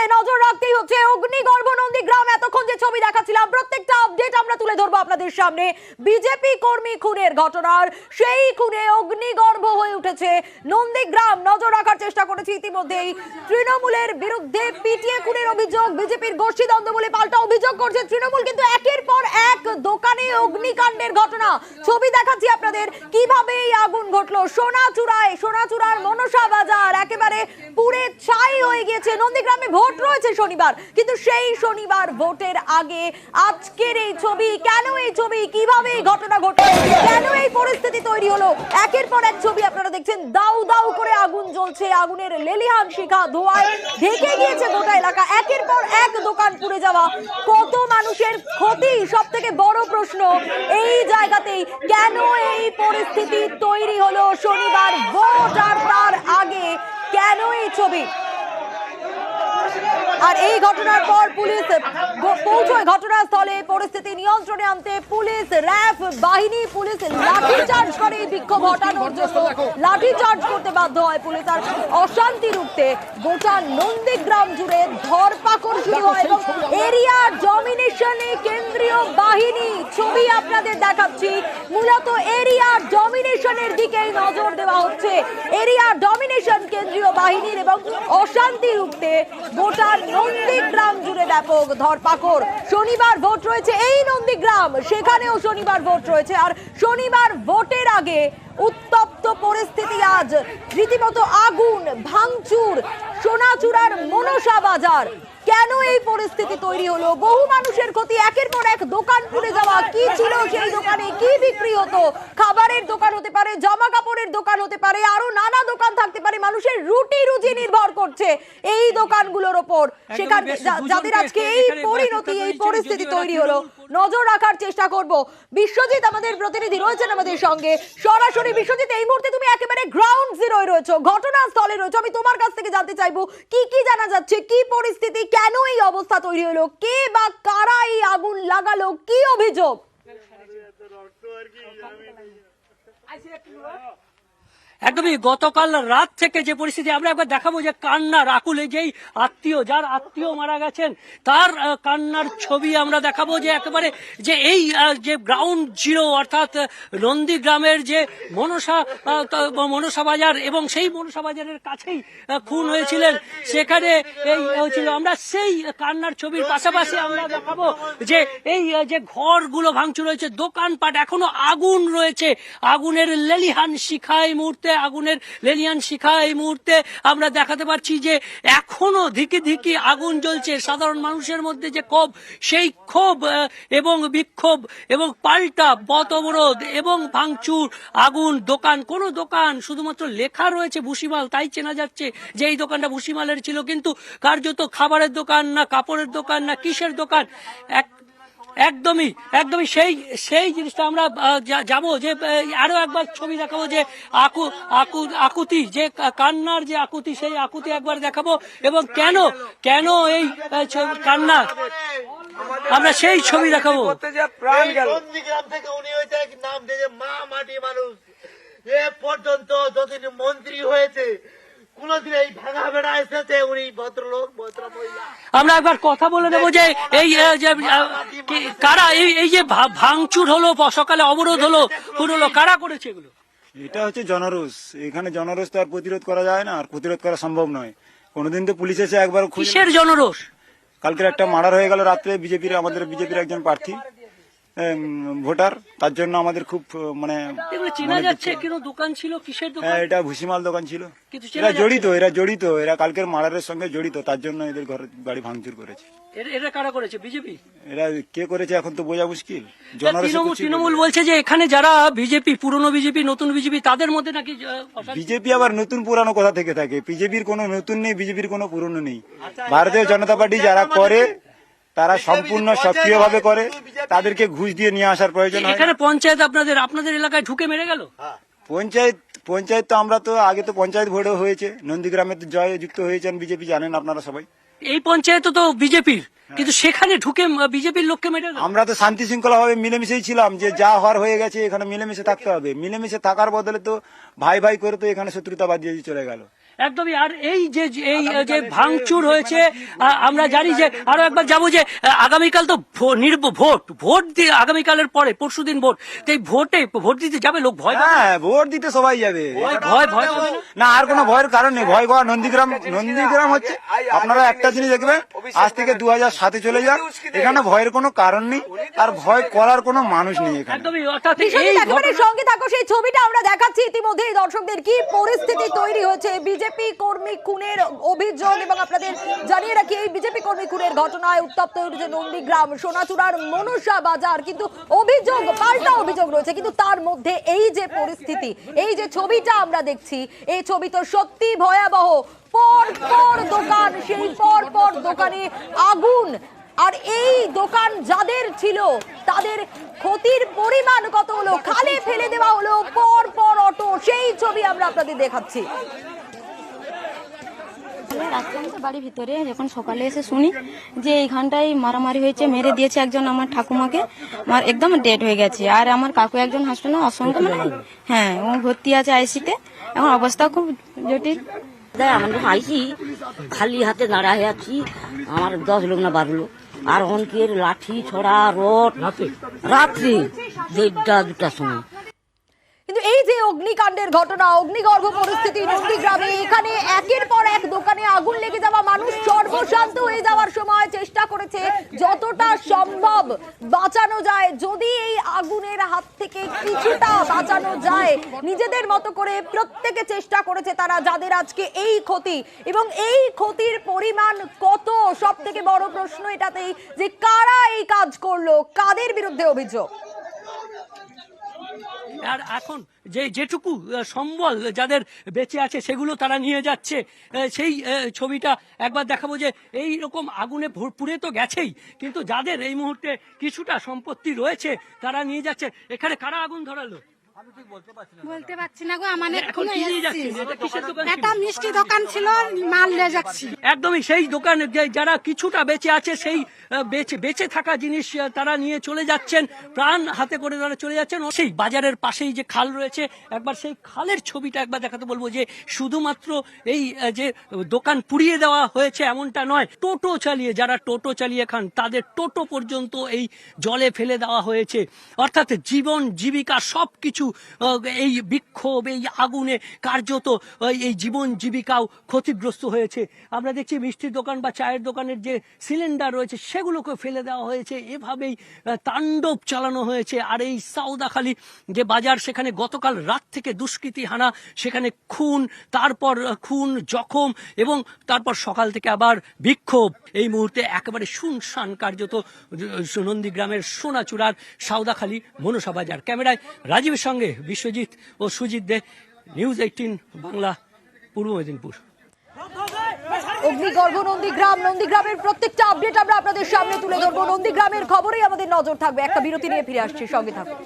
ছবিতে নজর রাখতেই হচ্ছে অগ্নিগর্ভ নন্দীগ্রাম এতক্ষণ যে ছবি দেখাচ্ছিলাম, প্রত্যেকটা আপডেট আমরা তুলে ধরবো আপনাদের সামনে। বিজেপি কর্মী খুনের ঘটনার, সেই খুনে অগ্নিগর্ভ হয়ে উঠেছে নন্দীগ্রাম নজর রাখার চেষ্টা করেছি ইতিমধ্যেই। তৃণমূলের বিরুদ্ধে পিটিয়ে খুনের অভিযোগ, বিজেপির গোষ্ঠীদ্বন্দ্ব বলে পাল্টা অভিযোগ করছে তৃণমূল। কিন্তু একের পর এক দোকানে অগ্নিকাণ্ডের ঘটনা। ছবি দেখাচ্ছি আপনাদের কীভাবে এই আগুন ঘটলো। সোনাচূড়ায়, সোনাচূড়ার মনসা বাজার, একেবারে পুরে ছাই হয়ে গিয়েছে নন্দীগ্রামে ভোট রয়েছে শনিবার। কিন্তু সেই শনিবার ভোটের আগে আজকের এই ছবি, কেন এই ছবি, কীভাবে এই ঘটনা ঘটলো, কেন এই পরিস্থিতি তৈরি হলো, একের পর এক ছবি আপনারা দেখছেন, দাউ দাউ করে আগুন জ্বলছে, আগুনের লেলিহান শিখা ধোঁয়ায় ঢেকে গিয়েছে গোটা এলাকা। একের পর এক দোকান পুড়ে যাওয়া, কত মানুষের ক্ষতি? সব থেকে বড় প্রশ্ন এই জায়গাতেই, কেন এই পরিস্থিতি তৈরি হলো শনিবার ভোট আর তার আগে? কেন এই ছবি? আর এই ঘটনার পর পুলিশ পৌঁছয় ঘটনাস্থলে। পরিস্থিতি নিয়ন্ত্রণে আনতে পুলিশ, র্যাব, বাহিনী, পুলিশ লাঠিচার্জ করে এই বিক্ষোভ হটানোর জন্য। লাঠিচার্জ করতে বাধ্য হয় পুলিশ আর অশান্তি রুখতে গোটা নন্দীগ্রাম জুড়ে ধরপাকড় শুরু হয় এবং এরিয়া ডমিনেশনে কেন্দ্রীয় বাহিনী ছবি দিকেই নজর দেওয়া হচ্ছে। এরিয়া ডমিনেশন কেন্দ্রীয় বাহিনীর এবং অশান্তি রুখতে গোটা নন্দীগ্রাম জুড়ে ব্যাপক ধরপাকড়। শনিবার ভোট রয়েছে এই নন্দীগ্রাম, সেখানেও শনিবার ভোট রয়েছে। আর শনিবার ভোটের আগে উত্তপ্ত পরিস্থিতি আজ। রীতিমতো আগুন ভাঙচুর সোনাচূড়ার মনসা বাজার। কেন এই পরিস্থিতি তৈরি হলো? বহু মানুষের ক্ষতি একের পর এক দোকান পুড়ে যাওয়া। কি ছিল সেই দোকানে? কি বিক্রি হতো? খাবারের দোকান হতে পারে জামা কাপড়ের দোকান হতে পারে আরও নানা দোকান থাকতে পারে। মানুষের রুটি রুজি নির্ভর করছে এই দোকানগুলোর ওপর। সেখান যাদের আজকে এই পরিণতি এই পরিস্থিতি তৈরি হলো। নজর রাখার চেষ্টা করব বিশ্বজিৎ আমাদের প্রতিনিধি রয়েছেন আমাদের সঙ্গে সরাসরি বিশ্বজিৎ এই মুহূর্তে তুমি একেবারে গ্রাউন্ড জিরোয় রয়েছো ঘটনাস্থলে রয়েছো আমি তোমার কাছ থেকে জানতে চাইব কি কি জানা যাচ্ছে কি পরিস্থিতি কেন এই অবস্থা তৈরি হলো কে বা কারা এই আগুন লাগালো কি অভিযোগ একদমই গতকাল রাত থেকে যে পরিস্থিতি, আমরা একবার দেখাবো যে কান্নার আকুলে যেই আত্মীয়, যার আত্মীয় মারা গেছেন, তার কান্নার ছবি আমরা দেখাবো যে একেবারে যে এই যে গ্রাউন্ড জিরো অর্থাৎ নন্দীগ্রামের যে মনসা মনসা বাজার এবং সেই মনসা বাজারের কাছেই খুন হয়েছিলেন। সেখানে এই হয়েছিল। আমরা সেই কান্নার ছবির পাশাপাশি আমরা দেখাবো যে এই যে ঘরগুলো ভাঙচুর হয়েছে, দোকানপাট এখনও আগুন রয়েছে। আগুনের লেলিহান শিখা এই মুহূর্তে আগুনের লেলিহান শিখা এই মুহূর্তে আমরা দেখাতে পারছি যে এখনও ধিকি ধিকি আগুন জ্বলছে। সাধারণ মানুষের মধ্যে যে ক্ষোভ, সেই ক্ষোভ এবং বিক্ষোভ, এবং পাল্টা পথ অবরোধ, এবং ভাঙচুর, আগুন, দোকান, কোন দোকান, শুধুমাত্র লেখা রয়েছে ভুসিমাল, তাই চেনা যাচ্ছে যে এই দোকানটা ভুসিমালের ছিল। কিন্তু কার্যত খাবারের দোকান না, কাপড়ের দোকান না, কিসের দোকান? এক একদমই একদমই সেই সেই জিনিসটা আমরা যাব যে আরও একবার ছবি দেখাবো যে আকু আকু আকুতি যে কান্নার যে আকুতি সেই আকুতি একবার দেখাবো এবং কেন কেন এই কান্না? আমরা সেই ছবি দেখাবো। প্রাণ গেল। নন্দীগ্রাম থেকে উনি হয়েছে নাম থেকে মা মাটি মানুষ। এ পর্যন্ত যতদিন মন্ত্রী হয়েছে কোনদিন এই ভাঙা বেড়া এসেছে উনি ভদ্রলোক ভদ্র আমরা একবার কথা বলে নেব যে এই কারা এই এই যে ভাঙচুর হলো সকালে অবরোধ হলো হলো কারা করেছে এগুলো? এটা হচ্ছে জনরোষ। এখানে জনরোষ তো আর প্রতিরোধ করা যায় না আর প্রতিরোধ করা সম্ভব নয়। কোনোদিন তো পুলিশ এসে একবার খুশি কিসের জনরোষ? কালকের একটা মার্ডার হয়ে গেল রাত্রে বিজেপির আমাদের বিজেপির একজন প্রার্থী। ভোটার তার জন্য আমাদের খুব মানে চেনা যাচ্ছে দুঃখ। দোকান ছিল কিসের দোকান? হ্যাঁ এটা ভুসিমাল দোকান ছিল। এরা জড়িত এরা জড়িত এরা কালকের মার্ডারের সঙ্গে জড়িত তার জন্য এদের ঘরে বাড়ি ভাঙচুর করেছে। এরা কারা করেছে? বিজেপি? এরা কে করেছে এখন তো বোঝা মুশকিল। তৃণমূল বলছে যে এখানে যারা বিজেপি পুরনো বিজেপি নতুন বিজেপি তাদের মধ্যে নাকি বিজেপি আবার নতুন পুরানো কথা থেকে থাকে? বিজেপির কোনো নতুন নেই বিজেপির কোনো পুরনো নেই। ভারতীয় জনতা পার্টি যারা করে তারা সম্পূর্ণ সক্রিয়ভাবে করে তাদেরকে ঘুষ দিয়ে নিয়ে আসার প্রয়োজন হয়। এখানে পঞ্চায়েত আপনাদের আপনাদের এলাকায় ঢুকে মেরে গেল? পঞ্চায়েত পঞ্চায়েত তো আমরা তো আগে তো পঞ্চায়েত ভোটও হয়েছে নন্দীগ্রামে তো জয় যুক্ত হয়েছেন বিজেপি জানেন আপনারা সবাই। এই পঞ্চায়েত তো বিজেপির কিন্তু সেখানে ঢুকে বিজেপির লোককে মেরে আমরা তো শান্তি শৃঙ্খলা ভাবে মিলেমিশেই ছিলাম যে যা হওয়ার হয়ে গেছে এখানে মিলেমিশে থাকতে হবে। মিলেমিশে থাকার বদলে তো ভাই ভাই করে তো এখানে শত্রুতা বাদ দিয়ে চলে গেল। একদমই আর এই যে এই যে ভাঙচুর হয়েছে আমরা জানি যে আরও একবার যাব যে আগামীকাল তো নির্ব- ভোট ভোট দিয়ে আগামীকালের পরে পরশু দিন ভোট। তো এই ভোটে ভোট দিতে যাবে লোক? ভয় হ্যাঁ ভোট দিতে সবাই যাবে। ভয় ভয় ভয় না? আর কোনো ভয়ের কারণ নেই। ভয় পাওয়া নন্দীগ্রাম নন্দীগ্রাম হচ্ছে আপনারা একটা জিনিস দেখবেন আজ থেকে দু হাজার সাতে চলে যান এখানে ভয়ের কোনো কারণ নেই। আর ভয় করার কোনো মানুষ নেই এখানে। একদমই অর্থাৎ এই একেবারে সঙ্গে থাকো সেই ছবিটা আমরা দেখাচ্ছি ইতিমধ্যেই। দর্শকদের কি পরিস্থিতি তৈরি হয়েছে? বিজেপি কর্মী খুনের অভিযোগ এবং আপনাদের জানিয়ে রাখি এই বিজেপি কর্মী খুনের ঘটনায় উত্তপ্ত হয়েছে নন্দীগ্রাম সোনাচূড়ার মনসা বাজার। কিন্তু অভিযোগ পাল্টা অভিযোগ রয়েছে। কিন্তু তার মধ্যে এই যে পরিস্থিতি এই যে ছবিটা আমরা দেখছি এই ছবি তো সত্যি ভয়াবহ। পর পর দোকান সেই পর পর দোকানে আগুন। আর এই দোকান যাদের ছিল তাদের ক্ষতির পরিমাণ কত হলো? খালে ফেলে দেওয়া হলো পর পর অটো সেই ছবি আমরা আপনাদের দেখাচ্ছি। আসলাম তো বাড়ির ভিতরে যখন সকালে এসে শুনি যে এইখানটায় মারামারি হয়েছে মেরে দিয়েছে একজন আমার ঠাকুমাকে আমার একদম ডেড হয়ে গেছে। আর আমার কাকু একজন হাসপাতালে অসংখ্য মানে হ্যাঁ ও ভর্তি আছে আইসিতে এখন অবস্থা খুব জটিল। দেয় আমরা আইসি খালি হাতে দাঁড়ায় আছি আমার দশ লোক না বারো লোক। আর অনেকের লাঠি ছড়া রড। রাতে? রাত্রি। দেড়টা দুটার সময়। যে অগ্নিকাণ্ডের ঘটনা, অগ্নিগর্ভ পরিস্থিতি নন্দীগ্রামে, এখানে একের পর এক দোকানে আগুন লেগে যাওয়া মানুষ সর্বশান্ত হয়ে যাওয়ার সময় চেষ্টা করেছে যতটা সম্ভব বাঁচানো যায়। যদি এই আগুনের হাত থেকে কিছুটা বাঁচানো যায়, নিজেদের মতো করে প্রত্যেকে চেষ্টা করেছে তারা, যাদের আজকে এই ক্ষতি। এবং এই ক্ষতির পরিমাণ কত? সব থেকে বড় প্রশ্ন এটাতেই যে কারা এই কাজ করল? কাদের বিরুদ্ধে অভিযোগ? আর এখন যে যেটুকু সম্বল যাদের বেঁচে আছে সেগুলো তারা নিয়ে যাচ্ছে। সেই ছবিটা একবার দেখাবো যে এই রকম আগুনে ভরপুরে তো গেছেই, কিন্তু যাদের এই মুহূর্তে কিছুটা সম্পত্তি রয়েছে, তারা নিয়ে যাচ্ছে। এখানে কারা আগুন ধরালো? বলতে পারছি না গো আমার এখন? একটা মিষ্টি দোকান ছিল মাল নিয়ে যাচ্ছি। একদমই সেই দোকানে যে যারা কিছুটা বেঁচে আছে সেই বেঁচে বেঁচে থাকা জিনিস তারা নিয়ে চলে যাচ্ছেন। প্রাণ হাতে করে তারা চলে যাচ্ছেন। সেই বাজারের পাশেই যে খাল রয়েছে একবার সেই খালের ছবিটা একবার দেখাতে বলব যে শুধুমাত্র এই যে দোকান পুড়িয়ে দেওয়া হয়েছে এমনটা নয় টোটো চালিয়ে যারা টোটো চালিয়ে খান তাদের টোটো পর্যন্ত এই জলে ফেলে দেওয়া হয়েছে। অর্থাৎ জীবন জীবিকা সব কিছু এই বিক্ষোভ, এই আগুনে কার্যত এই জীবন জীবিকাও ক্ষতিগ্রস্ত হয়েছে। আমরা দেখছি মিষ্টির দোকান বা চায়ের দোকানের যে সিলিন্ডার রয়েছে, সেগুলোকে ফেলে দেওয়া হয়েছে। এভাবেই তাণ্ডব চালানো হয়েছে। আর এই সাউদাখালী যে বাজার, সেখানে গতকাল রাত থেকে দুষ্কৃতী হানা, সেখানে খুন, তারপর খুন, জখম এবং তারপর সকাল থেকে আবার বিক্ষোভ। এই মুহূর্তে একেবারে শুনশান কার্যত নন্দীগ্রামের সোনাচূড়ার সাউদাখালী মনসা বাজার। ক্যামেরায় রাজীবের সঙ্গে বিশ্বজিৎ ও সুজিত দে, নিউজ এইটিন, বাংলা, পূর্ব মেদিনীপুর। অগ্নিগর্ভ নন্দীগ্রাম, নন্দীগ্রামের প্রত্যেকটা আপডেট আমরা আপনাদের সামনে তুলে ধরবো। নন্দীগ্রামের খবরেই আমাদের নজর থাকবে। একটা বিরতি নিয়ে ফিরে আসছি, সঙ্গে থাকুন।